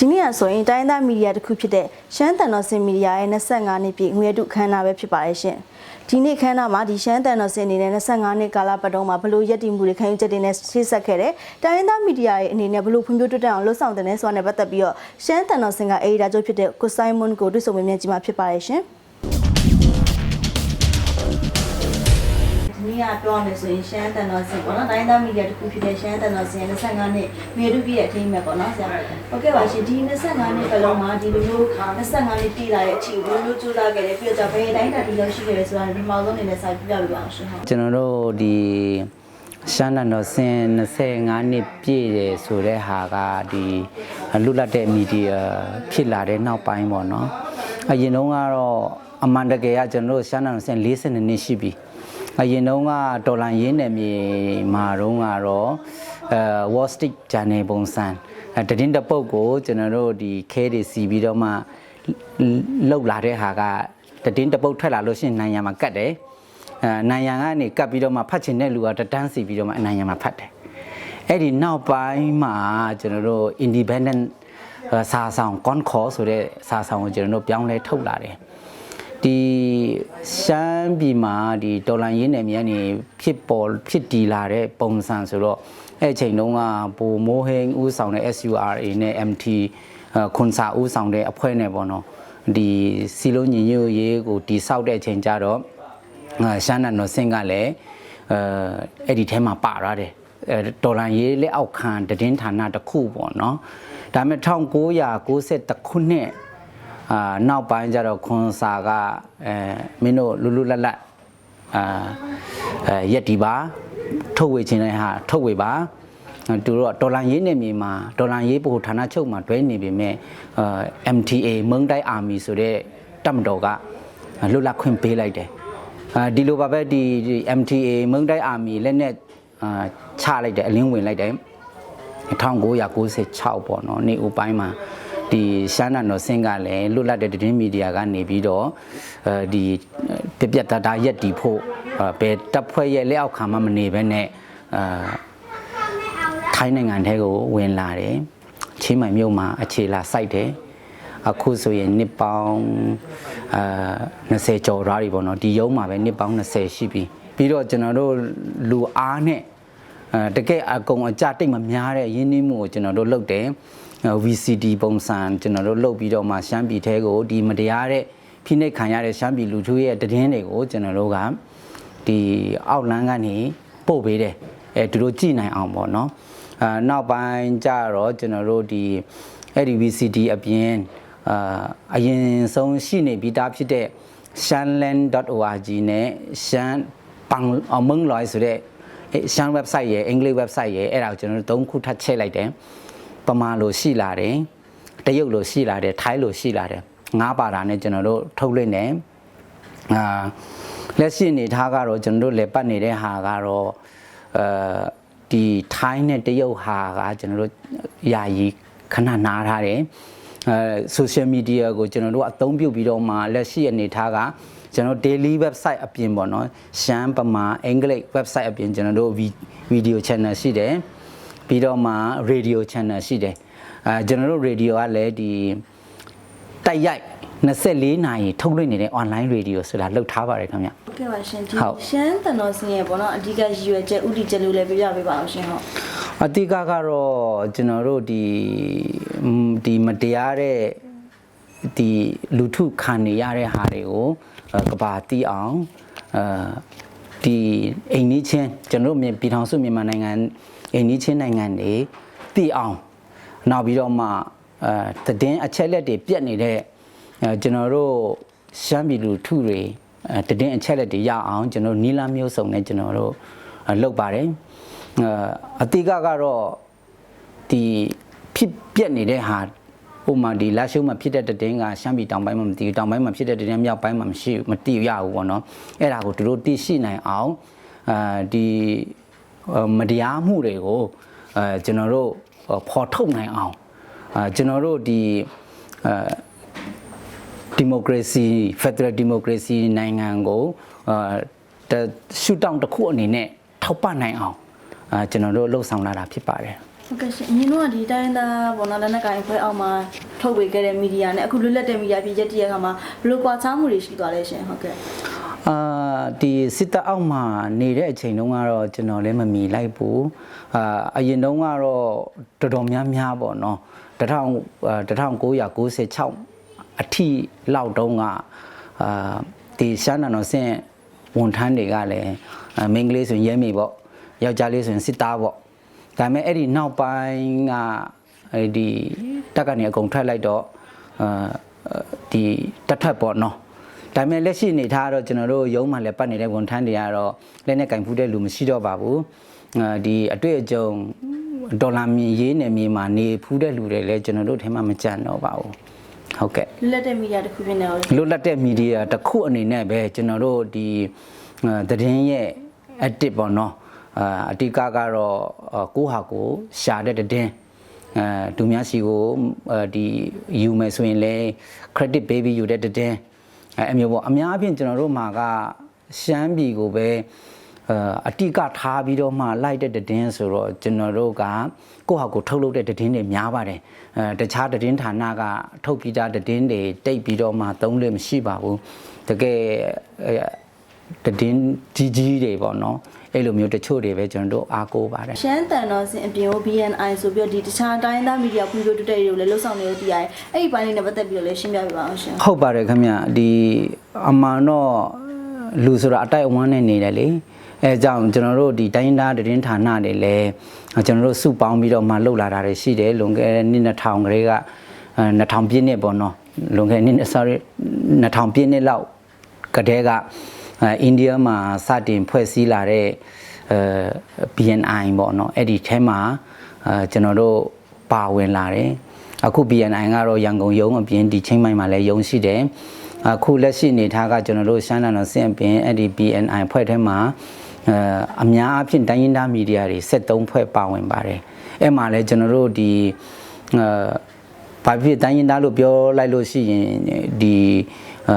ဒီနေ့ကဆိုရင်တိုင်းသားမီဒီယာတစ်ခုဖြစ်တဲ့ရှမ်းတန်တော်စင်မီဒီယာရဲ့25နှစ်ပြည့်ငွေတုခမ်းနားပဲဖြစ်ပါရဲ့ရှင်ဒီနေ့ခမ်းနားမှာဒီရှမ်းတန်တော်စင်အနေနဲ့25နှစ်ကာလပတ်တုန်းမှာဘလို့ရည်တည်မှုတွေခံယူချက်တွေနဲ့ရှေ့ဆက်ခဲ့တဲ့တိုင်းသားမီဒီယာရဲ့အနေနဲ့ဘလို့ဖွံ့ဖြိုးတိုးတက်အောင်လှုပ်ဆောင်တဲ့နဲ့ဆိုတာနဲ့ပတ်သက်ပြီးတော့ရှမ်းတန်တော်စင်ကအေဒါချုပ်ဖြစ်တဲ့ကိုဆိုင်မွန်ကိုတွေ့ဆုံမေးမြန်းကြည့်မှာဖြစ်ပါရဲ့ရှင် ဒီနေ့ကပြောရမယ်ဆိုရင်ရှမ်းတန်တော်စင်ပေါ့နော်တိုင်းသားမီဒီယာတစ်ခုဖြစ်တဲ့ရှမ်းတန်တော်စင်25နှစ်မြေတုပြည့်ရဲ့အထိမ်းအမှတ်ပေါ့နော်ဆရာဟုတ်ကဲ့ပါရှင်ဒီ25နှစ်ပတ်လုံးမှာဒီလိုမျိုး25နှစ်ပြည့်လာတဲ့အချိန်ကိုဘယ်လိုကြိုးစားခဲ့လဲပြီးတော့ဘယ်တိုင်းတာဒီရောက်ရှိခဲ့လဲဆိုတာဒီမှာဆုံးအနေနဲ့စာပြပြပြပါအောင်ရှင်ဟုတ်ကျွန်တော်တို့ဒီရှမ်းတန်တော်စင်25နှစ်ပြည့်တယ်ဆိုတဲ့ဟာကဒီလွတ်လပ်တဲ့မီဒီယာဖြစ်လာတဲ့နောက်ပိုင်းပေါ့နော်အရင်တုန်းကတော့အမှန်တကယ်ကကျွန်တော်တို့ရှမ်းတန်တော်စင်42နှစ်ရှိပြီ အရင်တုန်းကဒေါ်လာရင်းနယ်မြေမှာတုန်းကတော့အဲ Wall Street Journal ပုံစံအဲတည်င်းတစ်ပုတ်ကိုကျွန်တော်တို့ဒီခဲတွေစီပြီးတော့မှလောက်လာတဲ့ဟာကတည်င်းတစ်ပုတ်ထွက်လာလို့ရှိရင်နိုင်ရမှာကတ်တယ်အဲနိုင်ရန်ကနေကပ်ပြီးတော့မှဖတ်ချင်တဲ့လူကတတန်းစီပြီးတော့မှအနိုင်ရန်မှာဖတ်တယ်အဲ့ဒီနောက်ပိုင်းမှာကျွန်တော်တို့ independent အဲစာဆောင် concord ဆိုတဲ့စာဆောင်ကိုကျွန်တော်တို့ပြောင်းလဲထုတ်လာတယ် ဒီရှမ်းပြည်မှာဒီဒေါ်လာရင်းနယ်မြေကနေဖြစ်ပေါ်ဖြစ်တည်လာတဲ့ပုံစံဆိုတော့အဲ့အချိန်တုန်းကဘူမိုးဟင်းဦးဆောင်တဲ့ SURA နဲ့ MT အဲခွန်စာဦးဆောင်တဲ့အဖွဲ့နဲ့ပေါ့နော်ဒီစီလုံးညီညွတ်ရေးကိုတိဆောက်တဲ့အချိန်ကြတော့အာရှမ်းနန်တော်စင်ကလည်းအဲအဲ့ဒီထဲမှာပါရတယ်အဲဒေါ်လာရေးလက်အောက်ခံတည်င်းဌာနတစ်ခုပေါ့နော်ဒါပေမဲ့1990ခုနှစ် အာနောက်ပိုင်းကျတော့ခွန်စာကအဲမင်းတို့လူလူလတ်လတ်အာအဲရက်ဒီပါထုတ်ဝေခြင်းတဲ့ဟာထုတ်ဝေပါသူတို့ကဒေါ်လာရေးနေမြေမှာဒေါ်လာရေးပို့ဌာနချုပ်မှာတွဲနေပေမဲ့အဲ MTA မုံတိုင်းအာမီဆိုတဲ့တပ်မတော်ကလွတ်လပ်ခွင့်ပေးလိုက်တယ်အာဒီလိုပါပဲဒီဒီ MTA မုံတိုင်းအာမီလက်နဲ့အာချလိုက်တယ်အလင်းဝင်လိုက်တယ်1996ပေါ့နော်နေဦးပိုင်းမှာ ဒီရှမ်းနန်တော်စင်ကလည်းလွတ်လပ်တဲ့သတင်းမီဒီယာကနေပြီးတော့အဲဒီပြပြတတာရက်တီဖို့အာဘယ်တပ်ဖွဲ့ရဲ့လက်အောက်ခံမှမနေဘဲနဲ့အာထိုင်းနိုင်ငံထဲကိုဝင်လာတယ်ချင်းမိုင်မြို့မှာအခြေလာစိုက်တယ်အခုဆိုရင်နှစ်ပေါင်းအာ20ကျော်သွားပြီပေါ့နော်ဒီရုံးမှာပဲနှစ်ပေါင်း20ရှိပြီပြီးတော့ကျွန်တော်တို့လူအားနဲ့အဲတကယ်အကုန်အကြတိတ်မများတဲ့ရင်းနှီးမှုကိုကျွန်တော်တို့လုပ်တယ် VCD ပုံစံကျွန်တော်တို့လုပ်ပြီးတော့မှရှမ်းပြည်ထဲကိုဒီမတရားတဲ့ဖိနှိပ်ခံရတဲ့ရှမ်းပြည်လူထုရဲ့တည်င်းတွေကိုကျွန်တော်တို့ကဒီအောက်လန်းကနေပို့ပေးတယ်အဲသူတို့ကြည်နိုင်အောင်ပေါ့နော်အာနောက်ပိုင်းကျတော့ကျွန်တော်တို့ဒီအဲ့ဒီ VCD အပြင်အာအရင်ဆုံးရှိနေပြီးသားဖြစ်တဲ့ shanland.org နဲ့ shan pang အမုံလွိုင်းဆိုတဲ့အဲရှမ်း website ရဲ့အင်္ဂလိပ် website ရဲ့အဲ့ဒါကိုကျွန်တော်တို့သုံးခုထပ်ချိန်လိုက်တယ် ပမာလိုရှိလာတယ်တရုတ်လိုရှိလာတယ်ထိုင်းလိုရှိလာတယ်ငါးပါတာနဲ့ကျွန်တော်တို့ထုတ်လွှင့်တယ်အာလက်ရှိအနေထားကတော့ကျွန်တော်တို့လက်ပတ်နေတဲ့ဟာကတော့အဲဒီထိုင်းနဲ့တရုတ်ဟာကကျွန်တော်တို့ယာယီခဏနားထားတယ်အဲ social media ကိုကျွန်တော်တို့အသုံးပြုပြီးတော့မှလက်ရှိအနေထားကကျွန်တော် daily website အပြင်ပေါ့နော်ရှမ်းပမာအင်္ဂလိပ် website အပြင်ကျွန်တော်တို့ video channel ရှိတယ် ပြီးတော့မှ radio channel ရှိတယ်အဲကျွန်တော်တို့ radio ကလည်းဒီတိုက်ရိုက်24နာရီထုတ်လွှင့်နေတဲ့ online radio ဆိုတာလုပ်ထားပါတယ်ခင်ဗျဟုတ်ကဲ့ပါရှင်ဒီဟုတ်ရှမ်းတန်တော်စင်ရဲ့ပေါ့နော်အဓိကရည်ရွယ်ချက်ဥတီချက်လို့လည်းပြပြပေးပါအောင်ရှင်ဟုတ်အတိကကတော့ကျွန်တော်တို့ဒီ음ဒီမတရားတဲ့ဒီလူထုခံနေရတဲ့ဟာတွေကိုအဲကဘာတီးအောင်အဲဒီအိမ်နီးချင်းကျွန်တော်တို့မြေပြည်ထောင်စုမြန်မာနိုင်ငံ အိမ်နီးချင်းနိုင်ငံတွေတီးအောင်နောက်ပြီးတော့မှအဲတည်င်းအချက်လက်တွေပြက်နေတဲ့အဲကျွန်တော်တို့ရှမ်းပြည်လူထုတွေအဲတည်င်းအချက်လက်တွေရအောင်ကျွန်တော်တို့နီလာမျိုးစုံနဲ့ကျွန်တော်တို့အဲလုပ်ပါတယ်အအတိကကတော့ဒီဖြစ်ပြက်နေတဲ့ဟာဥပမာဒီလာရှုံးမှာဖြစ်တဲ့တဲ့င်းကရှမ်းပြည်တောင်ပိုင်းမှာမတည်ဘူးတောင်ပိုင်းမှာဖြစ်တဲ့တဲ့င်းမြောက်ပိုင်းမှာမရှိဘူးမတည်ရဘူးပေါ့နော်အဲ့ဒါကိုသူတို့သိရှိနိုင်အောင်အာဒီအာ မတရားမှုတွေကိုအဲကျွန်တော်တို့ဖော်ထုတ်နိုင်အောင်အာကျွန်တော်တို့ဒီအာဒီမိုကရေစီဖက်ဒရယ်ဒီမိုကရေစီနိုင်ငံကိုအာရှူတောင်းတစ်ခုအနေနဲ့ထောက်ပံ့နိုင်အောင်အာကျွန်တော်တို့လှုပ်ဆောင်လာတာဖြစ်ပါတယ်ဟုတ်ကဲ့ရှင်အရင်တော့ဒီတိုင်းသားဘောနော်လက်နက်ကိုင်အဖွဲ့အောက်မှာထုတ်ဝေခဲ့တဲ့မီဒီယာနဲ့အခုလွတ်လပ်တဲ့မီဒီယာပြည်ချက်တည်းရဲ့အခါမှာဘယ်လိုကွာခြားမှုတွေရှိသွားလဲရှင်ဟုတ်ကဲ့ အာဒီစစ်တပ်အောက်မှာနေတဲ့အချိန်တုန်းကတော့ကျွန်တော်လည်းမမီလိုက်ဘူးအာအရင်တုန်းကတော့တော်တော်များများပေါ့နော်1996အထိလောက်တုန်းကအာဒီရှမ်းနတော်ဆင့်ဝန်ထမ်းတွေကလည်းအာမိန်းကလေးဆိုရင်ရဲမိပေါ့ယောက်ျားလေးဆိုရင်စစ်သားပေါ့ဒါပေမဲ့အဲ့ဒီနောက်ပိုင်းကအဲ့ဒီတက်ကနေအကုန်ထွက်လိုက်တော့အာဒီတက်ထက်ပေါ့နော် ဒါပေမဲ့လက်ရှိအနေထားကတော့ကျွန်တော်တို့ရုံးမှလည်းပတ်နေတဲ့ဝန်ထမ်းတွေကတော့လက်နဲ့ကင်ဖူးတဲ့လူမရှိတော့ပါဘူးအာဒီအတွေ့အကြုံဒေါ်လာမြေရေးနယ်မြေမှာနေဖူးတဲ့လူတွေလည်းကျွန်တော်တို့ထဲမှာမကြံတော့ပါဘူးဟုတ်ကဲ့လွတ်လပ်တဲ့မီဒီယာတစ်ခုဖြစ်နေတော့လွတ်လပ်တဲ့မီဒီယာတစ်ခုအနေနဲ့ပဲကျွန်တော်တို့ဒီအာသတင်းရဲ့ active ပေါ့နော်အာအတိကကတော့အာကိုယ့်ဟာကိုယ်ရှာတဲ့သတင်းအဲဒူများစီကိုအာဒီယူမယ်ဆိုရင်လည်း credit ပေးပြီးယူတဲ့သတင်း အဲအမျိုးပေါ့အများအပြားကျွန်တော်တို့မှာကရှမ်းပြည်ကိုပဲအာအတိကထားပြီးတော့မှလိုက်တဲ့သတင်းဆိုတော့ကျွန်တော်တို့ကကိုယ့်ဟာကိုယ်ထုတ်လုပ်တဲ့သတင်းတွေများပါတယ်အဲတခြားသတင်းဌာနကထုတ်ပြီးသားသတင်းတွေတိတ်ပြီးတော့မှသုံးလို့မရှိပါဘူးတကယ် အဲသတင်းကြီးကြီးတွေပေါ့နော်အဲ့လိုမျိုးတချို့တွေပဲကျွန်တော်တို့အားကိုးပါတယ်ရှမ်းတန်တော်စင်အပြင်ကို BNI ဆိုပြီးတော့ဒီတခြားတိုင်းသားမီဒီယာဖွံ့ဖြိုးတိုးတက်ရေးတွေကိုလည်းလှုပ်ဆောင်နေလို့သိရတယ်အဲ့ဒီပိုင်းလေးနဲ့ပတ်သက်ပြီးတော့လည်းရှင်းပြပြပါအောင်ရှင်ဟုတ်ပါတယ်ခင်ဗျဒီအမှန်တော့လူဆိုတာအတိုက်အဝန်းနဲ့နေတယ်လေအဲကြောင့်ကျွန်တော်တို့ဒီတိုင်းသားသတင်းဌာနတွေလည်းကျွန်တော်တို့စုပေါင်းပြီးတော့မှလှုပ်လာတာတွေရှိတယ်လွန်ခဲ့တဲ့နှစ်2000ကလေးကအဲ2000ပြည့်နှစ်ပေါ့နော်လွန်ခဲ့တဲ့နှစ် sorry 2000ပြည့်နှစ်လောက်ကတည်းက အဲအိန္ဒိယမှာစတင်ဖွဲ့စည်းလာတဲ့အဲ BNI ပေါ့နော်အဲ့ဒီထဲမှာအဲကျွန်တော်တို့ပါဝင်လာတယ်အခု BNI ကတော့ရန်ကုန်ရုံးအပြင်ဒီချင်းမိုင်မှာလည်းရုံးရှိတယ်အခုလက်ရှိအနေထားကကျွန်တော်တို့ရှမ်းတန်တော်စင်အပြင်အဲ့ဒီ BNI ဖွဲ့ထဲမှာအဲအများအဖြစ်တိုင်းရင်းသားမီဒီယာတွေ73ဖွဲ့ပါဝင်ပါတယ်အဲ့မှာလည်းကျွန်တော်တို့ဒီအဲဘာဖြစ်တိုင်းရင်းသားလို့ပြောလိုက်လို့ရှိရင်ဒီအဲ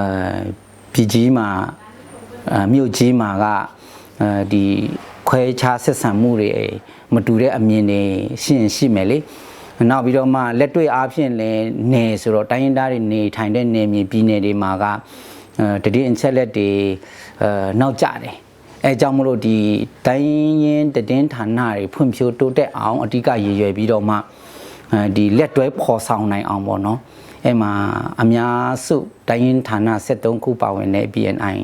ပြည်ကြီးမှာအဲ မြို့ကြီးမှာကအဲဒီခွဲခြားဆက်ဆံမှုတွေမတူတဲ့အမြင်တွေရှိရင်ရှိမယ်လေနောက်ပြီးတော့မှလက်တွေ့အားဖြင့်လည်းနေဆိုတော့တိုင်းရင်းသားတွေနေထိုင်တဲ့နေမြေပြည်နယ်တွေမှာကအဲတတိအချက်လက်တွေအဲနောက်ကျတယ်အဲကြောင့်မလို့ဒီတိုင်းရင်းတည်င်းဌာနတွေဖွံ့ဖြိုးတိုးတက်အောင်အဓိကရည်ရွယ်ပြီးတော့မှအဲဒီလက်တွဲဖော်ဆောင်နိုင်အောင်ပေါ့နော်အဲမှာအများစုတိုင်းရင်းဌာန73ခုပါဝင်တဲ့ BNI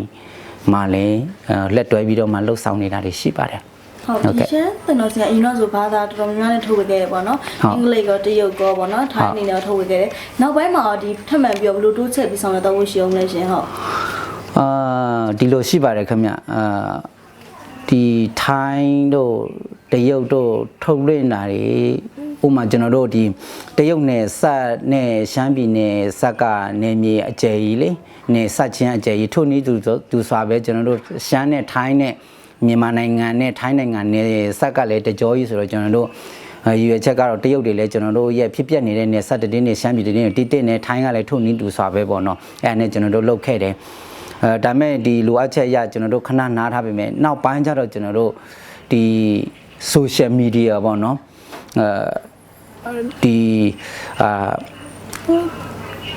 မှာလည်းအဲလက်တွဲပြီးတော့မှလှုပ်ဆောင်နေတာတွေရှိပါတယ်ဟုတ်ဟုတ်ကဲ့ဒီရှမ်းတန်တော်စင်ကအရင်တော့ဆိုဘာသာတော်တော်များများနဲ့ထုတ်ဝေခဲ့တယ်ပေါ့နော်ဟုတ်အင်္ဂလိပ်ရောတရုတ်ရောပေါ့နော်ထိုင်းအနေနဲ့ရောထုတ်ဝေခဲ့တယ်နောက်ပိုင်းမှာတော့ဒီထပ်မံပြီးတော့ဘယ်လိုတိုးချက်ပြီးဆောင်ရွက်တော့ဖို့ရှိအောင်လဲရှင်ဟုတ်အာဒီလိုရှိပါတယ်ခင်ဗျအာဒီထိုင်းတို့တရုတ်တို့ထုတ်လွှင့်တာတွေ ဥပမာကျွန်တော်တို့ဒီတရုတ်နယ်ဆက်နဲ့ရှမ်းပြည်နယ်ဆက်ကနယ်မြေအကျယ်ကြီးလေနယ်ဆက်ချင်းအကျယ်ကြီးထို့နည်းသူသူစွာပဲကျွန်တော်တို့ရှမ်းနဲ့ထိုင်းနဲ့မြန်မာနိုင်ငံနဲ့ထိုင်းနိုင်ငံနယ်ဆက်ကလည်းတကြောကြီးဆိုတော့ကျွန်တော်တို့အဲရည်ရွယ်ချက်ကတော့တရုတ်တွေလည်းကျွန်တော်တို့ရဲ့ဖြစ်ပျက်နေတဲ့နယ်ဆက်တဲ့နယ်ရှမ်းပြည်တဲ့နယ်တိတိနဲ့ထိုင်းကလည်းထို့နည်းသူစွာပဲပေါ့နော်အဲဒါနဲ့ကျွန်တော်တို့လုပ်ခဲ့တယ်အဲဒါမဲ့ဒီလိုအပ်ချက်အရကျွန်တော်တို့ခဏနားထားပေမဲ့နောက်ပိုင်းကျတော့ကျွန်တော်တို့ဒီ social media ပေါ့နော်အဲ ဒီအာ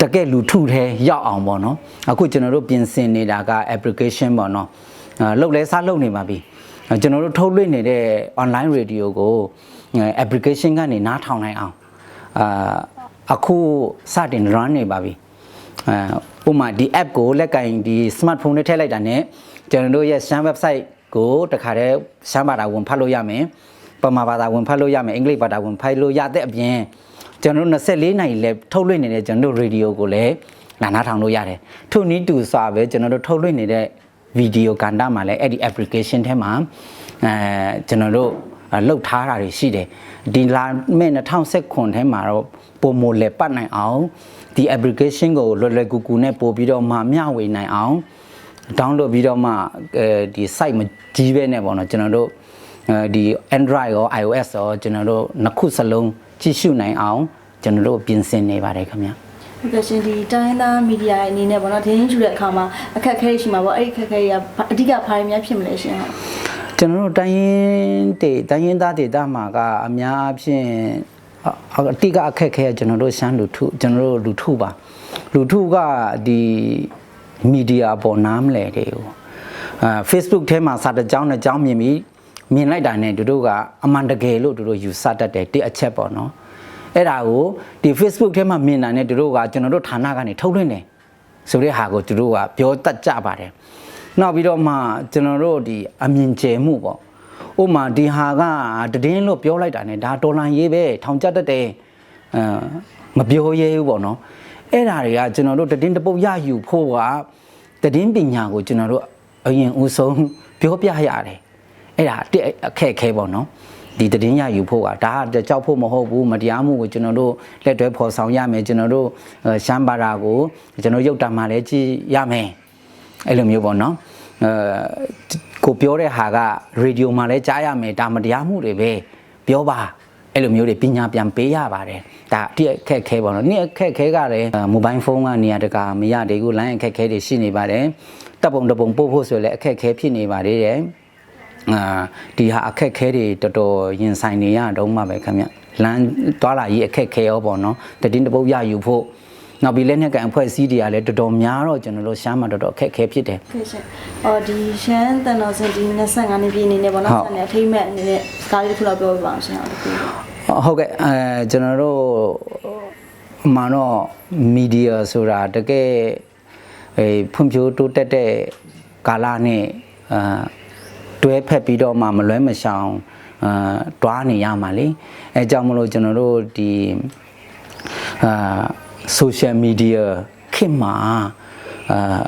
တကယ်လူထုထဲရောက်အောင်ပေါ့နော်အခုကျွန်တော်တို့ပြင်ဆင်နေတာက application ပေါ့နော်အဲလုတ်လဲစားလုတ်နေပါပြီအဲကျွန်တော်တို့ထုတ်လွှင့်နေတဲ့ online radio ကိုအဲ application ကနေနားထောင်နိုင်အောင်အာအခုစတင် run နေပါပြီအဲဥပမာဒီ app ကိုလက်ကင်ဒီ smartphone နဲ့ထည့်လိုက်တာ ਨੇ ကျွန်တော်တို့ရဲ့ Shan website ကိုတခါတည်း Shan ဘာသာဝင်ဖတ်လို့ရမယ် ပမာဘာသာဝင်ဖတ်လို့ရမယ်အင်္ဂလိပ်ဘာသာဝင်ဖတ်လို့ရတဲ့အပြင်ကျွန်တော်တို့24နိုင်လဲထုတ်လွှင့်နေတဲ့ကျွန်တော်တို့ radio ကိုလည်းနားနားထောင်လို့ရတယ်ထို့နည်းတူစွာပဲကျွန်တော်တို့ထုတ်လွှင့်နေတဲ့ video ကဏ္ဍမှာလည်းအဲ့ဒီ application ထဲမှာအဲကျွန်တော်တို့လှုပ်ထားတာတွေရှိတယ်ဒီလာမဲ့2019ထဲမှာတော့ပုံမလဲပတ်နိုင်အောင်ဒီ application ကိုလွယ်လွယ်ကူကူနဲ့ပို့ပြီးတော့မှမျှဝေနိုင်အောင် download ပြီးတော့မှအဲဒီ site မကြီးပဲနဲ့ပေါ့နော်ကျွန်တော်တို့အဲ ဒီ Android ရော iOS ရောကျွန်တော်တို့နှစ်ခုစလုံးကြည့်ရှုနိုင်အောင်ကျွန်တော်တို့ပြင်ဆင်နေပါတယ်ခင်ဗျာဟုတ်ကဲ့ရှင်ဒီတိုင်းသားမီဒီယာအနေနဲ့ပေါ့နော်ဒင်းကျူတဲ့အခါမှာအခက်အခဲရှိမှာပေါ့အဲ့ဒီအခက်အခဲတွေကအဓိကဘာတွေများဖြစ်မလဲရှင်ဟုတ်ကျွန်တော်တို့တိုင်းရင်းဒေတိုင်းရင်းသားဒေသမှာကအများအပြားအအတိကအခက်ခဲကကျွန်တော်တို့ရှမ်းလူထုကျွန်တော်တို့လူထုပါလူထုကဒီမီဒီယာပေါ်နားမလဲတယ်ဟိုအာ Facebook ထဲမှာစာတစ်ကြောင်းတစ်ကြောင်းမြင်ပြီး မြင်လိုက်တာနဲ့တို့တို့ကအမှန်တကယ်လို့တို့တို့ယူဆတတ်တယ်တစ်အချက်ပေါ့နော်အဲ့ဒါကိုဒီ Facebook ထဲမှာမြင်တာနဲ့တို့တို့ကကျွန်တော်တို့ဌာနကနေထုတ်လွှင့်တယ်ဆိုတဲ့ဟာကိုတို့တို့ကပြောတတ်ကြပါတယ်နောက်ပြီးတော့မှကျွန်တော်တို့ဒီအမြင်ကျယ်မှုပေါ့ဥပမာဒီဟာကတည်င်းလို့ပြောလိုက်တာ ਨੇ ဒါတော်လန်ရေးပဲထောင်ကျတတ်တယ်အဲမပြောရဲဘူးပေါ့နော်အဲ့ဓာတွေကကျွန်တော်တို့တည်င်းတစ်ပုတ်ရယူဖို့ကတည်င်းပညာကိုကျွန်တော်တို့အရင်ဦးဆုံးပြောပြရတယ် အဲ့ဒါတစ်အခက်အခဲပေါ့နော်ဒီတည်င်းရယူဖို့ကဒါကကြောက်ဖို့မဟုတ်ဘူးမတရားမှုကိုကျွန်တော်တို့လက်တွဲဖော်ဆောင်ရမယ်ကျွန်တော်တို့အဲရှမ်းပါတာကိုကျွန်တော်ရုပ်တာမှလည်းကြည့်ရမယ်အဲ့လိုမျိုးပေါ့နော်အဲကိုပြောတဲ့ဟာကရေဒီယိုမှာလည်းကြားရမယ်ဒါမတရားမှုတွေပဲပြောပါအဲ့လိုမျိုးတွေပညာပြန်ပေးရပါတယ်ဒါအတိအခက်ခဲပေါ့နော်နေ့အခက်ခဲကလည်းမိုဘိုင်းဖုန်းကနေရာတကာမရသေးဘူး line အခက်ခဲတွေရှိနေပါတယ်တပ်ပုံတပုံပို့ဖို့ဆိုလည်းအခက်ခဲဖြစ်နေပါတယ်တဲ့ အာဒီဟာအခက်ခဲတွေတော်တော်ရင်ဆိုင်နေရတော့မှပဲခင်ဗျလမ်းသွားလာရေးအခက်ခဲရောပေါ့နော်တည်င်းတစ်ပုတ်ရယူဖို့နောက်ပြီးလက်နက်ကန်အဖွဲ့အစည်းတွေကလည်းတော်တော်များတော့ကျွန်တော်တို့ရှမ်းမှာတော်တော်အခက်ခဲဖြစ်တယ်ဟုတ်ရှင်။အော်ဒီရှမ်းတန်တော်စင်ဒီ25နှစ်ပြည့်အနေနဲ့ပေါ့နော်ဟုတ်။ဆက်နေအထိမ့်မဲ့အနေနဲ့စကားလေးတစ်ခုလောက်ပြောပြပါအောင်ရှင်။ဟုတ်ကဲ့။ဟုတ်ကဲ့အဲကျွန်တော်တို့အမှန်တော့မီဒီယာဆိုတာတကယ်အဲဖွံ့ဖြိုးတိုးတက်တဲ့ကာလနဲ့အာ တွဲဖက်ပြီးတော့မှမလွဲမရှောင်အာတွားနေရမှာလေအဲကြောင့်မလို့ကျွန်တော်တို့ဒီအာဆိုရှယ်မီဒီယာခေတ်မှာအာ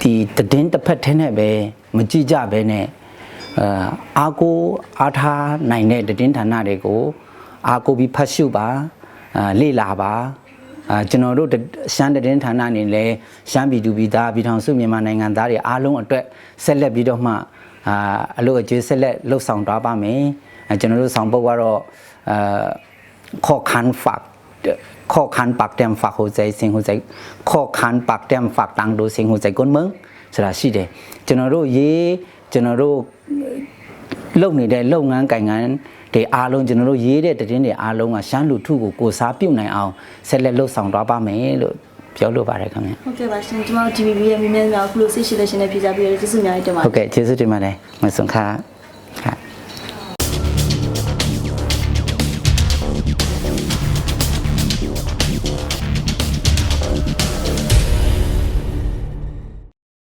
ဒီတည်င်းတစ်ဖက်ထဲနဲ့ပဲမကြည့်ကြပဲနဲ့အာအာကိုအားထားနိုင်တဲ့တည်င်းဌာနတွေကိုအာကိုပြီးဖတ်ရှုပါအာလေ့လာပါ အာကျွန်တော်တို့တရှမ်းတည်င်းဌာနအနေနဲ့လည်းရှမ်းပြည်သူပြည်သားပြည်ထောင်စုမြန်မာနိုင်ငံသားတွေအားလုံးအတွက်ဆက်လက်ပြီးတော့မှအာအလို့အကျွေးဆက်လက်လှုပ်ဆောင်သွားပါမယ်အဲကျွန်တော်တို့ဆောင်ပုတ်ကတော့အာခေါ်ခန်းဖတ် khó khăn bạc đem phạt hồ dây sinh hồ dây khó khăn bạc đem phạt tăng đồ sinh hồ dây con mớn sẽ là gì đấy cho nó rồi dễ cho nó rồi lâu này đây lâu ngắn cảnh ngắn để a luôn cho nó rồi dễ để đến để a luôn à sáng lụt thu của cô xã biểu này ao sẽ lên lâu xong đó ba mấy rồi ပြောလို့ပါတယ်ခင်ဗျဟုတ်ကဲ့ပါရှင်ကျွန်တော်တို့ TVB ရဲ့မြင်းမြန်းများခုလိုစိတ်ရှိတဲ့ရှင်နဲ့ဖြေကြပြီးရကျေးဇူးအများကြီးတင်ပါတဟုယ်တ်ကဲ့ကျေးဇူးတင်ပါတယ်မဆွန်ခါ